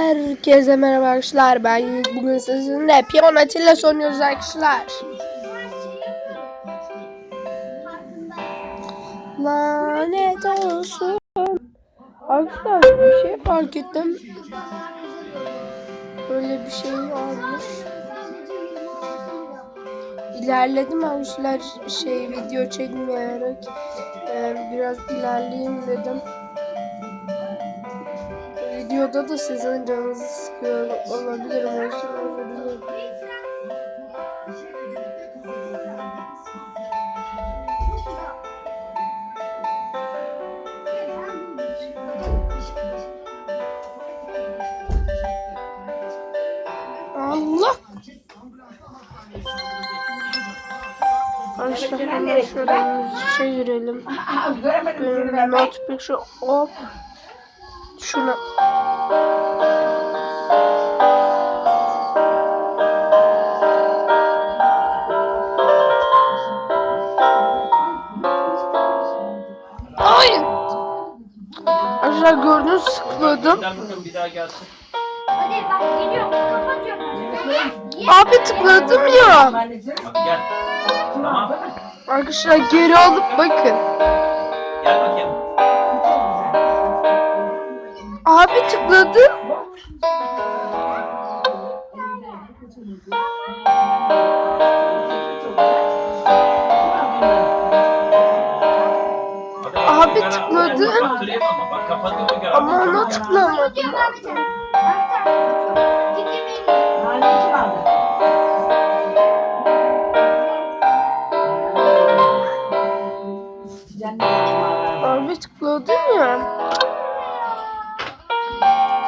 Herkese merhaba arkadaşlar. Ben. Bugün sizinle Piyon Atilla oynuyoruz arkadaşlar. Lanet olsun. Arkadaşlar bir şey fark ettim. Böyle bir şey varmış. İlerledim arkadaşlar şey video çekmeyerek e, biraz ilerleyeyim dedim. Videoda da sizin canınızı sıkıyor olabilirim. O yüzden özür dilerim. Allah! Arkadaşlar hemen şöyle şey girelim. Notebook şu hop. Şuna Ay! Arkadaşlar gördünüz sıkladım. Bir daha gelsin. Hadi bak geliyorum. Kapatıyorum. Abi tıkladım ya. Hadi gel. Tamam. Arkadaşlar geri alıp bakın. Gel bakayım. Abi tıkladım. Abi bakalım. tıkladı. Kapattırayım ama bak kapatıyorum gör. Ama ona tıklamadım. Abi tıkladım ya.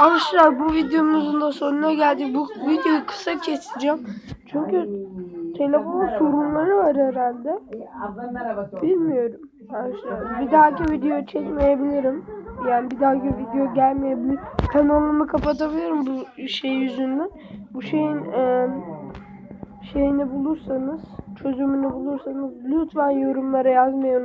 Arkadaşlar bu videomuzun da sonuna geldik. Bu videoyu kısa keseceğim. Çünkü telefonun sorunları var herhalde. Bilmiyorum. Arkadaşlar bir dahaki video çekmeyebilirim. Yani bir dahaki video gelmeyebilir. Kanalımı kapatabilirim bu şey yüzünden. Bu şeyin e, şeyini bulursanız, çözümünü bulursanız lütfen yorumlara yazmayı.